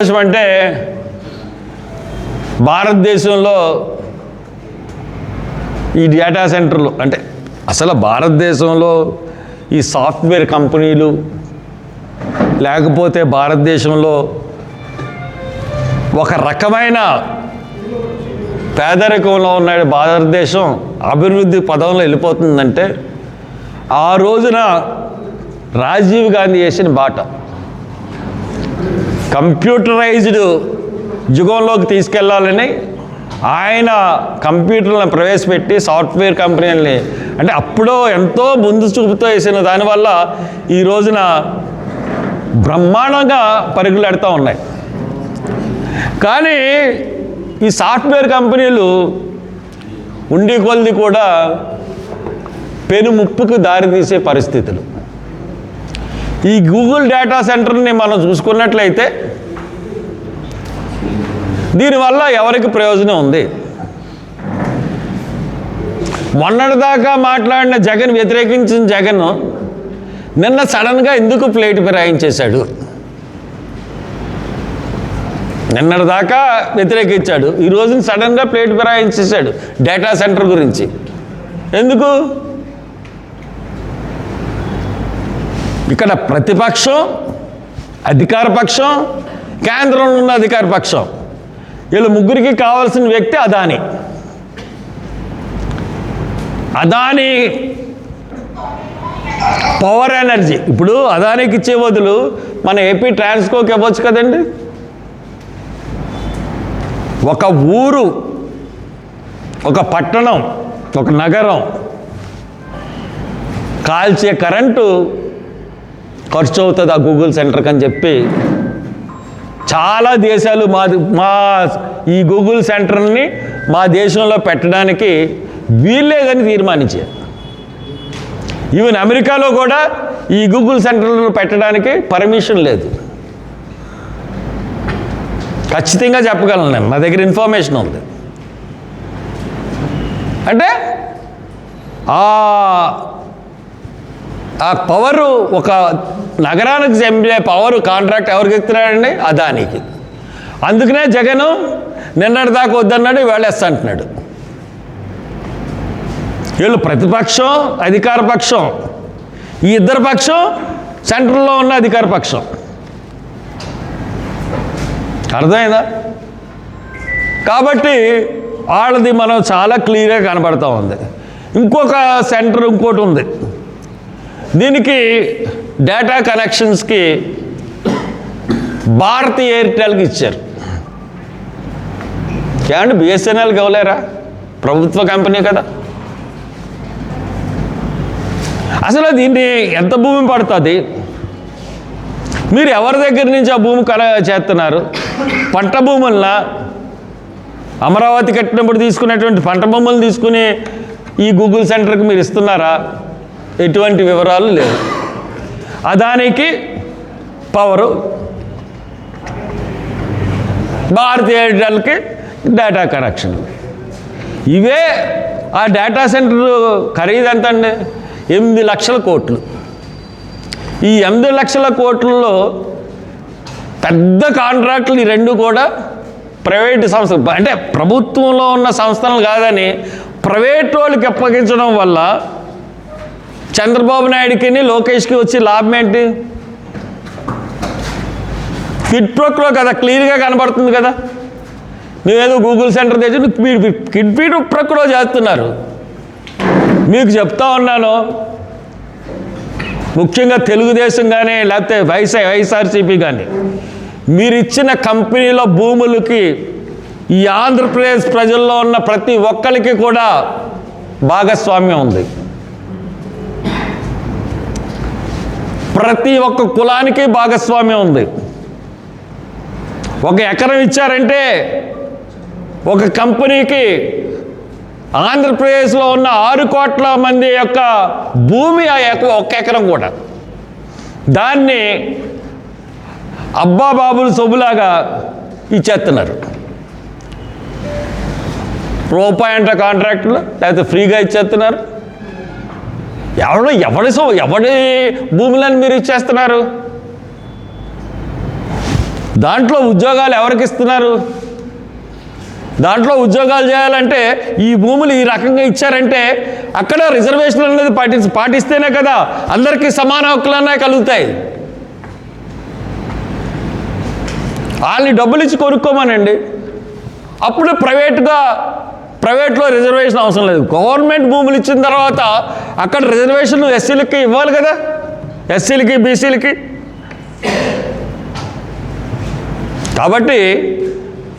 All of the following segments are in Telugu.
దేశం అంటే భారతదేశంలో ఈ డేటా సెంటర్లు అంటే అసలు భారతదేశంలో ఈ సాఫ్ట్వేర్ కంపెనీలు లేకపోతే భారతదేశంలో ఒక రకమైన పేదరికంలో ఉన్న భారతదేశం అభివృద్ధి పదంలో వెళ్ళిపోతుందంటే ఆ రోజున రాజీవ్ గాంధీ చేసిన బాట. కంప్యూటరైజ్డ్ యుగంలోకి తీసుకెళ్ళాలని ఆయన కంప్యూటర్లను ప్రవేశపెట్టి సాఫ్ట్వేర్ కంపెనీలని అంటే అప్పుడో ఎంతో ముందు చూపుతో వేసిన దానివల్ల ఈ రోజున బ్రహ్మాండంగా పరుగులెడతా ఉన్నాయి. కానీ ఈ సాఫ్ట్వేర్ కంపెనీలు ఉండి కొలది కూడా పెను ముప్పుకు దారితీసే పరిస్థితులు. ఈ గూగుల్ డేటా సెంటర్ని మనం చూసుకున్నట్లయితే దీనివల్ల ఎవరికి ప్రయోజనం ఉంది? మొన్నటిదాకా మాట్లాడిన జగన్ వ్యతిరేకించిన జగన్ నిన్న సడన్గా ఎందుకు ప్లేట్ ఫిరాయించేశాడు? నిన్నటిదాకా వ్యతిరేకించాడు. ఈ రోజున సడన్గా ప్లేట్ ఫిరాయించేశాడు డేటా సెంటర్ గురించి. ఎందుకు? ఇక్కడ ప్రతిపక్షం అధికార పక్షం కేంద్రంలో ఉన్న అధికార పక్షం. వీళ్ళు ముగ్గురికి కావాల్సిన వ్యక్తి అదాని. Adani power energy. ఇప్పుడు అదానికి ఇచ్చే బదులు మన ఏపీ ట్రాన్స్కోకి ఇవ్వచ్చు కదండి? ఒక ఊరు ఒక పట్టణం ఒక నగరం కాల్చే కరెంటు ఖర్చు అవుతుంది ఆ గూగుల్ సెంటర్కి అని చెప్పి చాలా దేశాలు మా మా ఈ గూగుల్ సెంటర్ని మా దేశంలో పెట్టడానికి వీల్లేదని తీర్మానించారు. ఈవెన్ అమెరికాలో కూడా ఈ గూగుల్ సెంటర్లను పెట్టడానికి పర్మిషన్ లేదు. ఖచ్చితంగా చెప్పగలను నేను నా దగ్గర ఇన్ఫర్మేషన్ ఉంది. అంటే ఆ ఆ పవరు ఒక నగరానికి చంపే పవర్ కాంట్రాక్ట్ ఎవరికి ఎక్కుతున్నాడండి అదానికి. అందుకనే జగన్ నిన్నటి దాకా వద్దన్నాడు వేళేస్తా అంటున్నాడు. వీళ్ళు ప్రతిపక్షం అధికార పక్షం. ఈ ఇద్దరు పక్షం సెంట్రల్లో ఉన్న అధికార పక్షం. అర్థమైందా? కాబట్టి వాళ్ళది మనం చాలా క్లియర్గా కనబడతా ఉంది. ఇంకొక సెంటర్ ఇంకోటి ఉంది. దీనికి డేటా కనెక్షన్స్కి భారతీ ఎయిర్టెల్కి ఇచ్చారు. ఏమంటే బిఎస్ఎన్ఎల్కి ఇవ్వలేరా ప్రభుత్వ కంపెనీ కదా. అసలు దీన్ని ఎంత భూమి పడుతుంది? మీరు ఎవరి దగ్గర నుంచి ఆ భూమి కల చేస్తున్నారు? పంట భూములన అమరావతి కట్టినప్పుడు తీసుకునేటువంటి పంట భూములు తీసుకుని ఈ గూగుల్ సెంటర్కి మీరు ఇస్తున్నారా? ఎటువంటి వివరాలు లేవు. అదానికి పవరు భారతీ ఎయిర్టెల్కి డేటా కనెక్షన్ ఇవే ఆ డేటా సెంటర్ ఖరీదు ఎంత అండి ఎనిమిది లక్షల కోట్లు. ఈ ఎనిమిది లక్షల కోట్లలో పెద్ద కాంట్రాక్టులు ఈ రెండు కూడా ప్రైవేట్ సంస్థలు. అంటే ప్రభుత్వంలో ఉన్న సంస్థలు కాదని ప్రైవేట్ వాళ్ళకి అప్పగించడం వల్ల చంద్రబాబు నాయుడుకిని లోకేష్కి వచ్చి లాభం ఏంటి? కిడ్ ప్రొక్లో కదా క్లియర్గా కనబడుతుంది కదా. నువ్వేదో గూగుల్ సెంటర్ తెచ్చి మీరు కిడ్ ఫిట్ ప్రొక్లో చేస్తున్నారు. మీకు చెప్తా ఉన్నాను. ముఖ్యంగా తెలుగుదేశం కానీ లేకపోతే వైసీ వైఎస్ఆర్సీపీ కానీ మీరు ఇచ్చిన కంపెనీలో భూములకి ఈ ఆంధ్రప్రదేశ్ ప్రజల్లో ఉన్న ప్రతి ఒక్కరికి కూడా భాగస్వామ్యం ఉంది. ప్రతి ఒక్క కులానికి భాగస్వామ్యం ఉంది. ఒక ఎకరం ఇచ్చారంటే ఒక కంపెనీకి ఆంధ్రప్రదేశ్లో ఉన్న ఆరు కోట్ల మంది యొక్క భూమి ఆ ఎక- ఒక్క ఎకరం కూడా. దాన్ని అబ్బాబాబులు సొబులాగా ఇచ్చేస్తున్నారు. రూపాయి అంట కాంట్రాక్టులు లేకపోతే ఫ్రీగా ఇచ్చేస్తున్నారు. ఎవడో ఎవడి సో ఎవడి భూములను మీరు ఇచ్చేస్తున్నారు? దాంట్లో ఉద్యోగాలు ఎవరికి ఇస్తున్నారు? దాంట్లో ఉద్యోగాలు చేయాలంటే ఈ భూములు ఈ రకంగా ఇచ్చారంటే అక్కడ రిజర్వేషన్ అనేది పాటి పాటిస్తేనే కదా అందరికీ సమాన హక్కులన్నా కలుగుతాయి. వాళ్ళని డబ్బులు ఇచ్చి కొనుక్కోమనండి. అప్పుడు ప్రైవేట్గా ప్రైవేట్లో రిజర్వేషన్ అవసరం లేదు. గవర్నమెంట్ భూములు ఇచ్చిన తర్వాత అక్కడ రిజర్వేషన్ ఎస్సీలకి ఇవ్వాలి కదా? ఎస్సీలకి బీసీలకి? కాబట్టి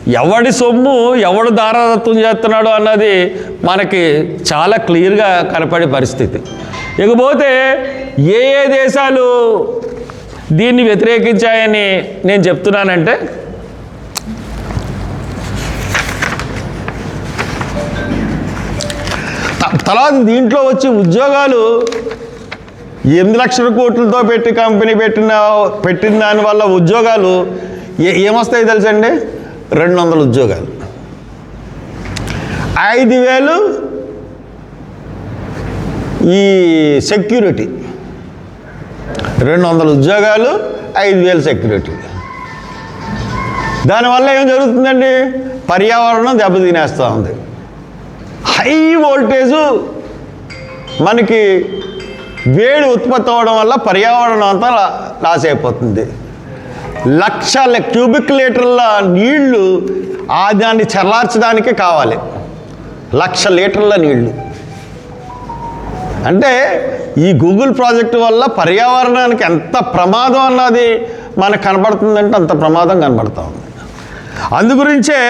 ఎవడి సొమ్ము ఎవడు దారదత్వం చేస్తున్నాడు అన్నది మనకి చాలా క్లియర్గా కనపడే పరిస్థితి. ఇకపోతే ఏ ఏ దేశాలు దీన్ని వ్యతిరేకించాయని నేను చెప్తున్నానంటే తర్వాత దీంట్లో వచ్చి ఉద్యోగాలు ఎనిమిది లక్షల కోట్లతో పెట్టి కంపెనీ పెట్టిన పెట్టిన దానివల్ల ఉద్యోగాలు ఏ ఏమొస్తాయి తెలుసండి? రెండు వందల ఉద్యోగాలు. ఐదు వేలు ఈ సెక్యూరిటీ. రెండు వందల ఉద్యోగాలు ఐదు వేలు సెక్యూరిటీ. దానివల్ల ఏం జరుగుతుందండి? పర్యావరణం దెబ్బతినేస్తూ ఉంది. హై వోల్టేజు మనకి వేడి ఉత్పత్తి అవ్వడం వల్ల పర్యావరణం అంతా లాస్ అయిపోతుంది లక్షల క్యూబిక్ లీటర్ల నీళ్ళు ఆ దాన్ని చల్లార్చడానికి కావాలి. లక్ష లీటర్ల నీళ్ళు. అంటే ఈ గూగుల్ ప్రాజెక్టు వల్ల పర్యావరణానికి ఎంత ప్రమాదం అన్నది మనకు కనబడుతుందంటే అంత ప్రమాదం కనబడుతూ ఉంది. అందుగురించే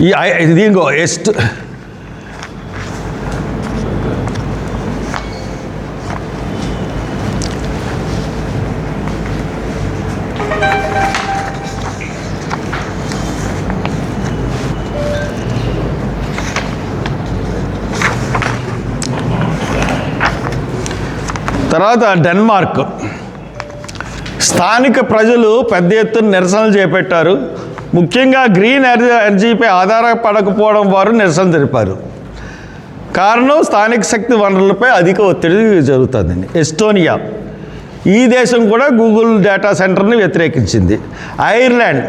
ఈ ఐ- ఇది ఇంకో ఎస్ట్ తర్వాత డెన్మార్క్. స్థానిక ప్రజలు పెద్ద ఎత్తున నిరసనలు చేపట్టారు. ముఖ్యంగా గ్రీన్ ఎనర్జీ ఎనర్జీపై ఆధారపడకపోవడం వారు నిరసన తెలిపారు. కారణం స్థానిక శక్తి వనరులపై అధిక ఒత్తిడి జరుగుతుందండి ఎస్టోనియా ఈ దేశం కూడా గూగుల్ డేటా సెంటర్ని వ్యతిరేకించింది. ఐర్లాండ్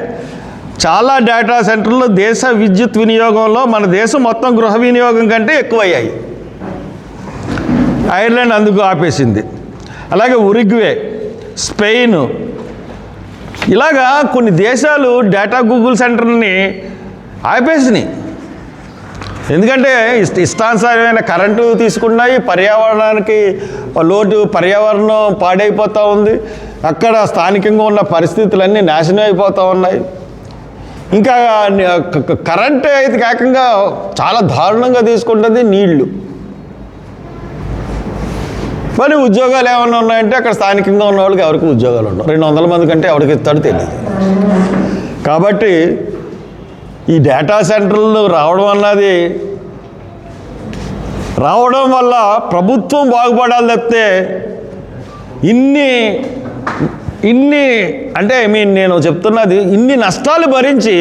చాలా డేటా సెంటర్లు దేశ విద్యుత్ వినియోగంలో మన దేశం మొత్తం గృహ వినియోగం కంటే ఎక్కువయ్యాయి. ఐర్లాండ్ అందుకు ఆపేసింది. అలాగే ఉరిగ్వే స్పెయిన్ ఇలాగా కొన్ని దేశాలు డేటా గూగుల్ సెంటర్ని ఆపేసినాయి. ఎందుకంటే ఇష్ట ఇష్టానుసారమైన కరెంటు తీసుకున్నాయి పర్యావరణానికి లోటు పర్యావరణం పాడైపోతూ ఉంది. అక్కడ స్థానికంగా ఉన్న పరిస్థితులన్నీ నాశనం అయిపోతూ ఉన్నాయి. ఇంకా కరెంట్ అయితే ఏకంగా చాలా దారుణంగా తీసుకుంటుంది నీళ్ళు. మరి ఉద్యోగాలు ఏమైనా ఉన్నాయంటే అక్కడ స్థానికంగా ఉన్న వాళ్ళకి ఎవరికి ఉద్యోగాలు ఉండవు. రెండు వందల మంది కంటే ఎవరికి ఇస్తాడు తెలియదు కాబట్టి ఈ డేటా సెంటర్లు రావడం అన్నది రావడం వల్ల ప్రభుత్వం బాగుపడాలి తప్పితే ఇన్ని ఇన్ని అంటే ఐ మీన్ నేను చెప్తున్నది ఇన్ని నష్టాలు భరించి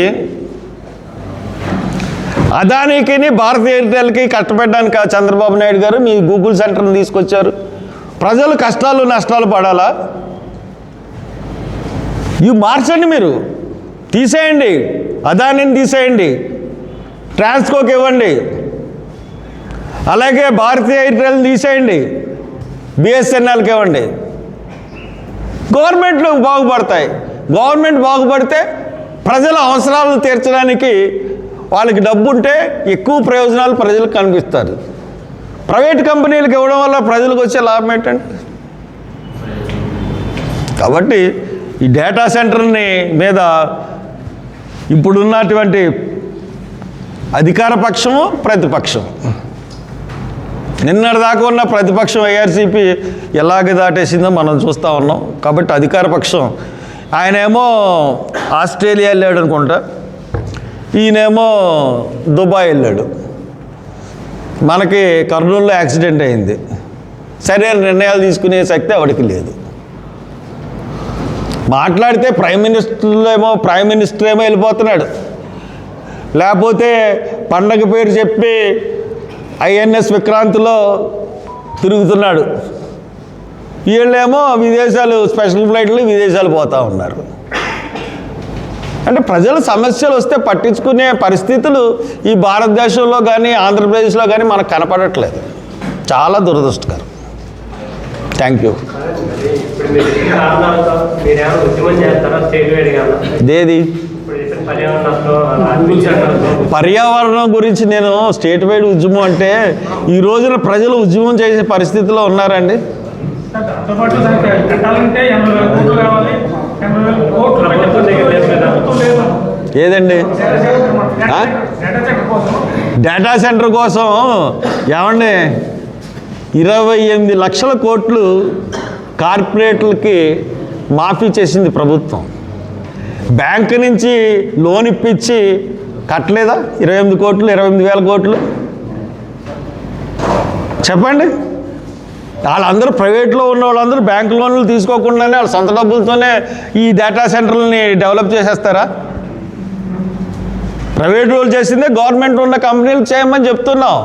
అదానికి భారత్ ఎయిర్టెల్కి కట్టబెట్టడానికి చంద్రబాబు నాయుడు గారు మీ గూగుల్ సెంటర్ని తీసుకొచ్చారు. ప్రజలు కష్టాలు నష్టాలు పడాలా? ఇవి మార్చండి మీరు. తీసేయండి. అదానిని తీసేయండి. ట్రాన్స్కోకి ఇవ్వండి. అలాగే భారతీయ ఎయిర్టెల్ తీసేయండి. బిఎస్ఎన్ఎల్కి ఇవ్వండి. గవర్నమెంట్లు బాగుపడతాయి. గవర్నమెంట్ బాగుపడితే ప్రజల అవసరాలను తీర్చడానికి వాళ్ళకి డబ్బు ఉంటే ఎక్కువ ప్రయోజనాలు ప్రజలకు కనిపిస్తారు. ప్రైవేట్ కంపెనీలకు ఇవ్వడం వల్ల ప్రజలకు వచ్చే లాభం ఏంటండి? కాబట్టి ఈ డేటా సెంటర్ని మీద ఇప్పుడున్నటువంటి అధికార పక్షము ప్రతిపక్షం నిన్నటిదాకా ఉన్న ప్రతిపక్షం ఏఆర్సీపీ ఎలాగ దాటేసిందో మనం చూస్తూ ఉన్నాం. కాబట్టి అధికార పక్షం. ఆయనేమో ఆస్ట్రేలియా వెళ్ళాడు అనుకుంటా. ఈయనేమో దుబాయ్ వెళ్ళాడు. మనకి కర్నూలులో యాక్సిడెంట్ అయింది. సరైన నిర్ణయాలు తీసుకునే శక్తి ఆవిడకి లేదు. మాట్లాడితే ప్రైమ్ మినిస్టర్ ఏమో ప్రైమ్ మినిస్టర్ ఏమో వెళ్ళిపోతున్నాడు. లేకపోతే పండగ పేరు చెప్పి ఐఎన్ఎస్ విక్రాంతిలో తిరుగుతున్నాడు. వీళ్ళేమో విదేశాలు స్పెషల్ ఫ్లైట్లు విదేశాలు పోతూ ఉన్నారు. అంటే ప్రజల సమస్యలు వస్తే పట్టించుకునే పరిస్థితులు ఈ భారతదేశంలో కానీ ఆంధ్రప్రదేశ్లో కానీ మనకు కనపడట్లేదు. చాలా దురదృష్టకరం థ్యాంక్ యూ ఇప్పుడు మీరు చెప్పిన కారణాలతో మీరేమైనా ఉద్యమం చేస్తారా? స్టేట్ వైడ్గా దేది? ఇప్పుడు చెప్పిన పర్యావరణంలో అనిపించారు పర్యావరణం గురించి నేను స్టేట్ వైడ్ ఉద్యమం అంటే ఈ రోజున ప్రజలు ఉద్యమం చేసే పరిస్థితిలో ఉన్నారండి. ఏదండి? డేటా సెంటర్ కోసం డేటా సెంటర్ కోసం ఏమండి? ఇరవై ఎనిమిది లక్షల కోట్లు కార్పొరేట్లకి మాఫీ చేసింది ప్రభుత్వం. బ్యాంక్ నుంచి లోన్ ఇప్పించి కట్టలేదా? ఇరవై ఎనిమిది కోట్లు ఇరవై ఎనిమిది వేల కోట్లు? చెప్పండి. వాళ్ళందరూ ప్రైవేట్లో ఉన్న వాళ్ళందరూ బ్యాంక్ లోన్లు తీసుకోకుండానే వాళ్ళ సొంత డబ్బులతోనే ఈ డేటా సెంటర్లని డెవలప్ చేసేస్తారా? ప్రైవేట్ వాళ్ళు చేసిందే గవర్నమెంట్ ఉన్న కంపెనీలు చేయమని చెప్తున్నాం.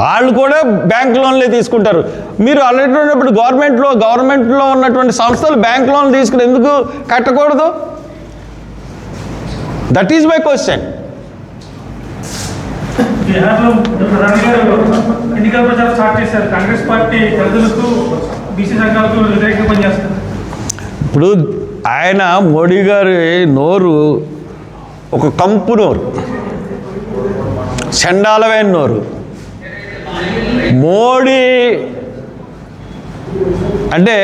వాళ్ళు కూడా బ్యాంక్ లోన్లే తీసుకుంటారు. మీరు అలాంటి గవర్నమెంట్లో గవర్నమెంట్లో ఉన్నటువంటి సంస్థలు బ్యాంక్ లోన్ తీసుకుని ఎందుకు కట్టకూడదు? దట్ ఈజ్ మై క్వశ్చన్ బీహార్లో ప్రధాని గారు ఎన్నికల ప్రచారం స్టార్ట్ చేశారు. కాంగ్రెస్ పార్టీ ప్రజలకు బీసీ సంఘాలకు వ్యతిరేకంగా పనిచేస్తారు ఇప్పుడు ఆయన మోడీ గారి నోరు ఒక కంపు నోరు. చండాలమైన నోరు. మోడీ అంటే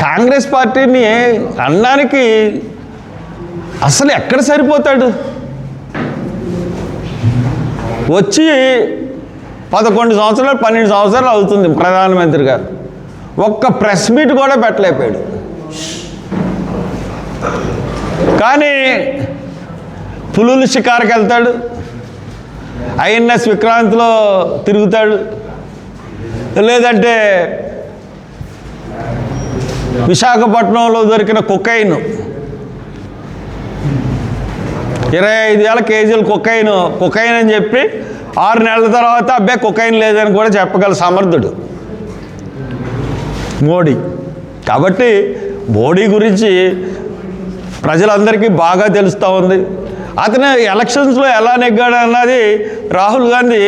కాంగ్రెస్ పార్టీని అన్నానికి అసలు ఎక్కడ సరిపోతాడు? వచ్చి పదకొండు సంవత్సరాలు పన్నెండు సంవత్సరాలు అవుతుంది ప్రధానమంత్రి గారు. ఒక్క ప్రెస్ మీట్ కూడా పెట్టలేకపోయాడు. కానీ పులుల షికారుకి వెళ్తాడు. ఐఎన్ఎస్ విక్రాంతిలో తిరుగుతాడు. లేదంటే విశాఖపట్నంలో దొరికిన కుక్కైను ఇరవై ఐదు వేల కేజీలు కుక్కైన్ కుక్కైన్ అని చెప్పి ఆరు నెలల తర్వాత అబ్బాయి కుక్కైన్ లేదని కూడా చెప్పగల సమర్థుడు. మోడీ. కాబట్టి మోడీ గురించి ప్రజలందరికీ బాగా తెలుస్తూ ఉంది. అతను ఎలక్షన్స్లో ఎలా నెగ్గాడు అన్నది రాహుల్ గాంధీ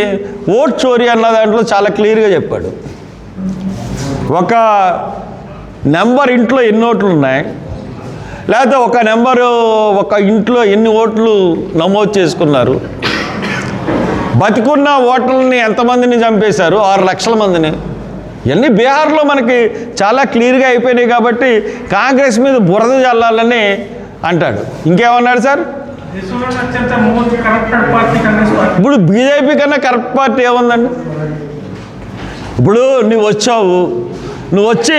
ఓట్ చోరీ అన్న దాంట్లో చాలా క్లియర్గా చెప్పాడు. ఒక నెంబర్ ఇంట్లో ఎన్ని ఓట్లు ఉన్నాయి లేకపోతే ఒక నెంబరు ఒక ఇంట్లో ఎన్ని ఓట్లు నమోదు చేసుకున్నారు? బతికున్న ఓట్లని ఎంతమందిని చంపేశారు? ఆరు లక్షల మందిని. ఇవన్నీ బీహార్లో మనకి చాలా క్లియర్గా అయిపోయినాయి కాబట్టి కాంగ్రెస్ మీద బురద చల్లాలని అంటాడు. ఇంకేమన్నాడు సార్? ఇప్పుడు బీజేపీ కన్నా కరెక్ట్ పార్టీ ఏముందండి? ఇప్పుడు నువ్వు వచ్చావు నువ్వు వచ్చి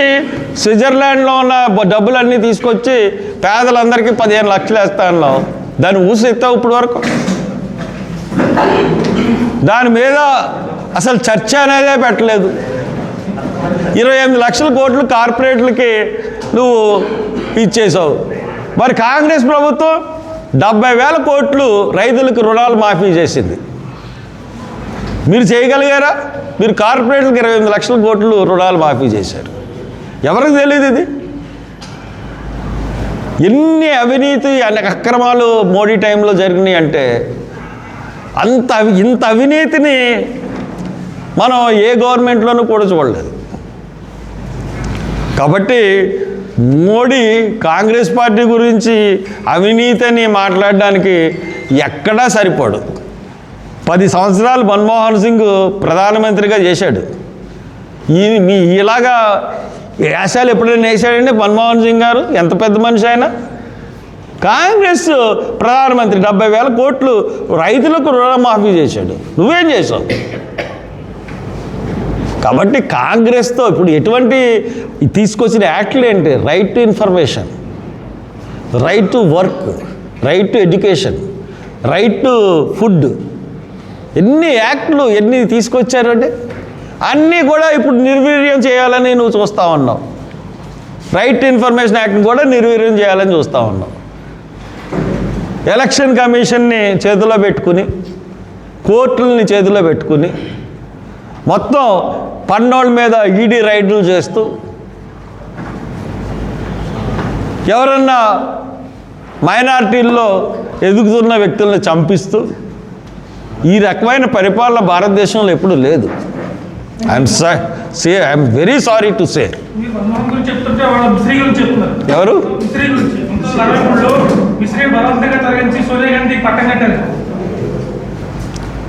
స్విట్జర్లాండ్లో ఉన్న డబ్బులన్నీ తీసుకొచ్చి పేదలందరికీ పదిహేను లక్షలు వేస్తాను దాన్ని ఊసి ఎత్తావు ఇప్పుడు వరకు. దాని మీద అసలు చర్చ అనేదే పెట్టలేదు. ఇరవై ఎనిమిది లక్షల కోట్లు కార్పొరేట్లకి నువ్వు ఇచ్చేసావు. మరి కాంగ్రెస్ ప్రభుత్వం డెబ్బై వేల కోట్లు రైతులకు రుణాలు మాఫీ చేసింది. మీరు చేయగలిగారా? మీరు కార్పొరేట్లకు ఇరవై ఎనిమిది లక్షల కోట్లు రుణాలు మాఫీ చేశారు. ఎవరికి తెలియదు ఇది? ఎన్ని అవినీతి అనేక అక్రమాలు మోడీ టైంలో జరిగినాయి అంటే అంత అవి ఇంత అవినీతిని మనం ఏ గవర్నమెంట్లోనూ కూడా చూడలేదు. కాబట్టి మోడీ కాంగ్రెస్ పార్టీ గురించి అవినీతి అని మాట్లాడడానికి ఎక్కడా సరిపడదు పది సంవత్సరాలు మన్మోహన్ సింగ్ ప్రధానమంత్రిగా చేశాడు. ఈ మీ ఇలాగా వేషాలు ఎప్పుడైనా వేసాడండి మన్మోహన్ సింగ్ గారు? ఎంత పెద్ద మనిషి ఆయన? కాంగ్రెస్ ప్రధానమంత్రి డెబ్బై వేల కోట్లు రైతులకు రుణమాఫీ చేశాడు. నువ్వేం చేసావు కాబట్టి కాంగ్రెస్తో ఇప్పుడు ఎటువంటి తీసుకొచ్చిన యాక్ట్లు ఏంటి? Right to information right to work right to education right to food ఎన్ని యాక్ట్లు ఎన్ని తీసుకొచ్చారంటే అన్నీ కూడా ఇప్పుడు నిర్వీర్యం చేయాలని నువ్వు చూస్తా ఉన్నావు. రైట్ ఇన్ఫర్మేషన్ యాక్ట్ని కూడా నిర్వీర్యం చేయాలని చూస్తూ ఉన్నాం ఎలక్షన్ కమిషన్ని చేతిలో పెట్టుకుని కోర్టుల్ని చేతిలో పెట్టుకుని మొత్తం పన్నోళ్ళ మీద ఈడీ రైడ్లు చేస్తూ ఎవరన్నా మైనార్టీల్లో ఎదుగుతున్న వ్యక్తులను చంపిస్తూ ఈ రకమైన పరిపాలన భారతదేశంలో ఎప్పుడూ లేదు. I'm say I'm very sorry to say ఎవరు?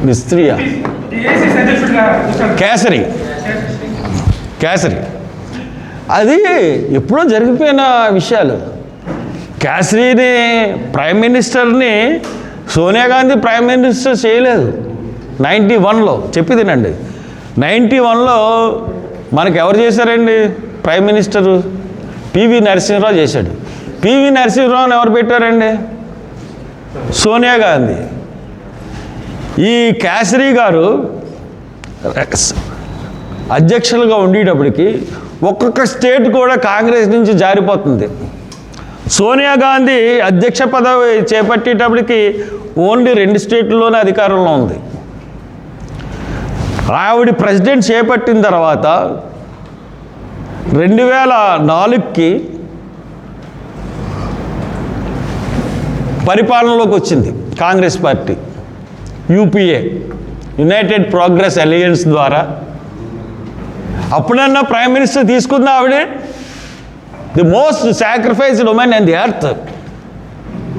మిస్త్రియా. కేసరి. కేసరి. అది ఎప్పుడో జరిగిపోయిన విషయాలు. కేసరిని ప్రైమ్ మినిస్టర్ని సోనియా గాంధీ ప్రైమ్ మినిస్టర్ చేయలేదు. నైంటీ వన్లో చెప్పి తినండి. నైంటీ వన్లో మనకు ఎవరు చేశారండి? ప్రైమ్ మినిస్టరు పివి నరసింహరావు చేశాడు. పివి నరసింహరావుని ఎవరు పెట్టారండి? సోనియా గాంధీ. ఈ కేసరి గారు అధ్యక్షులుగా ఉండేటప్పటికి ఒక్కొక్క స్టేట్ కూడా కాంగ్రెస్ నుంచి జారిపోతుంది. సోనియా గాంధీ అధ్యక్ష పదవి చేపట్టేటప్పటికి ఓన్లీ రెండు స్టేట్లలోనే అధికారంలో ఉంది. ఆవిడ ప్రెసిడెంట్ చేపట్టిన తర్వాత రెండు వేల నాలుగుకి పరిపాలనలోకి వచ్చింది Congress party UPA united progressive alliance ద్వారా. అప్పుడన్నా ప్రైమ్ మినిస్టర్ తీసుకుందా ఆవిడే the most sacrificed women and the earth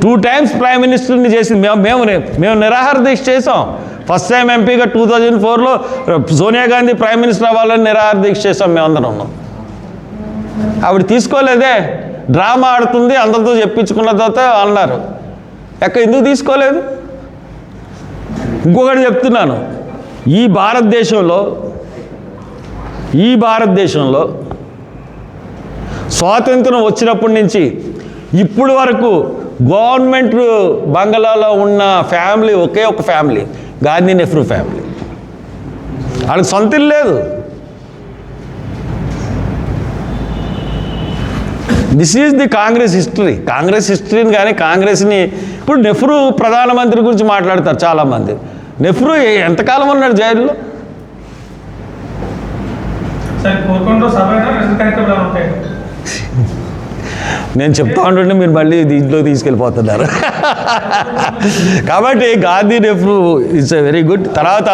two times prime మినిస్టర్ని చేసింది. మేము మేము మేము నిరాహార దీక్ష చేసాం ఫస్ట్ టైం ఎంపీగా టూ థౌజండ్ ఫోర్లో సోనియా గాంధీ ప్రైమ్ మినిస్టర్ అవ్వాలని నిరాహార దీక్ష చేసాం మేము అందరం ఉన్నాం. ఆవిడ తీసుకోలేదే. డ్రామా ఆడుతుంది అందరితో చెప్పించుకున్న తర్వాత అన్నారు. ఎక్కడ ఎందుకు తీసుకోలేదు? ఇంకొకటి చెప్తున్నాను. ఈ భారతదేశంలో ఈ భారతదేశంలో స్వాతంత్రం వచ్చినప్పటి నుంచి ఇప్పుడు వరకు గవర్నమెంట్ బంగ్లాలో ఉన్న ఫ్యామిలీ ఒకే ఒక ఫ్యామిలీ గాంధీ నెహ్రూ ఫ్యామిలీ. వాళ్ళకి సొంత ఇల్లు లేదు this is the Congress history Congress హిస్టరీని కానీ కాంగ్రెస్ని ఇప్పుడు నెహ్రూ ప్రధానమంత్రి గురించి మాట్లాడతారు చాలామంది. నెహ్రూ ఎంతకాలం ఉన్నాడు జైల్లో సరే కోరుకొండ సభ అయినా రెండు కార్యక్రమాలు ఉంటాయి నేను చెప్తా ఉంటుంటే మీరు మళ్ళీ దీంట్లో తీసుకెళ్ళిపోతున్నారు. కాబట్టి Gandhi Nehru it's very good తర్వాత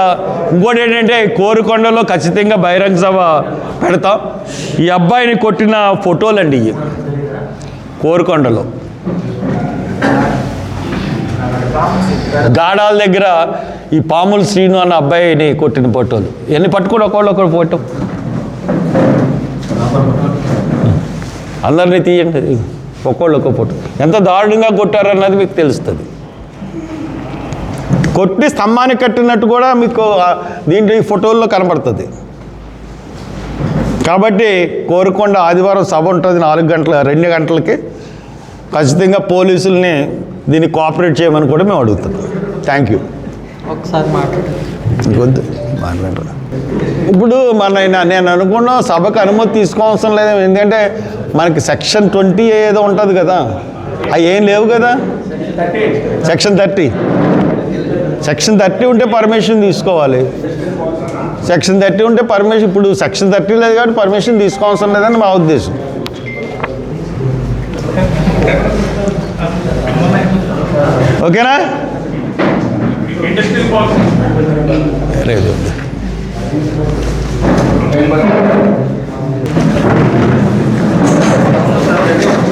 ఇంకోటి ఏంటంటే కోరుకొండలో ఖచ్చితంగా బహిరంగ సభ పెడతాం. ఈ అబ్బాయిని కొట్టిన ఫోటోలు అండి ఇవి. కోరుకొండలో. గాడాల దగ్గర ఈ పాముల శ్రీను అన్న అబ్బాయిని కొట్టిన ఫోటోలు. ఎన్ని పట్టుకుని ఒకళ్ళు ఒకళ్ళు ఫోటో? అందరినీ తీయండి. ఒక్కోళ్ళు ఒక్కో ఫోటో. ఎంత దారుణంగా కొట్టారన్నది మీకు తెలుస్తుంది. కొట్టి స్తంభానికి కట్టినట్టు కూడా మీకు దీంట్లో ఈ ఫోటోల్లో కనబడుతుంది. కాబట్టి కోరుకొండ ఆదివారం సభ ఉంటుంది నాలుగు గంటల రెండు గంటలకి. ఖచ్చితంగా పోలీసుల్ని దీన్ని కోఆపరేట్ చేయమని కూడా మేము అడుగుతున్నాం. Thank you. ఒకసారి మాట్లాడండి ఇంకొద్దు. మాట్లాడరా. ఇప్పుడు మన నేను అనుకున్న సభకు అనుమతి తీసుకోవాల్సిన లేదు. ఎందుకంటే మనకి సెక్షన్ ట్వంటీ ఏదో ఉంటుంది కదా. అవి ఏం లేవు కదా. Section thirty. సెక్షన్ థర్టీ ఉంటే పర్మిషన్ తీసుకోవాలి. సెక్షన్ థర్టీ ఉంటే పర్మిషన్ ఇప్పుడు సెక్షన్ థర్టీ లేదు కాబట్టి పర్మిషన్ తీసుకోవాల్సిన లేదని మా ఉద్దేశం. ఓకేనా? Industrial Thank you.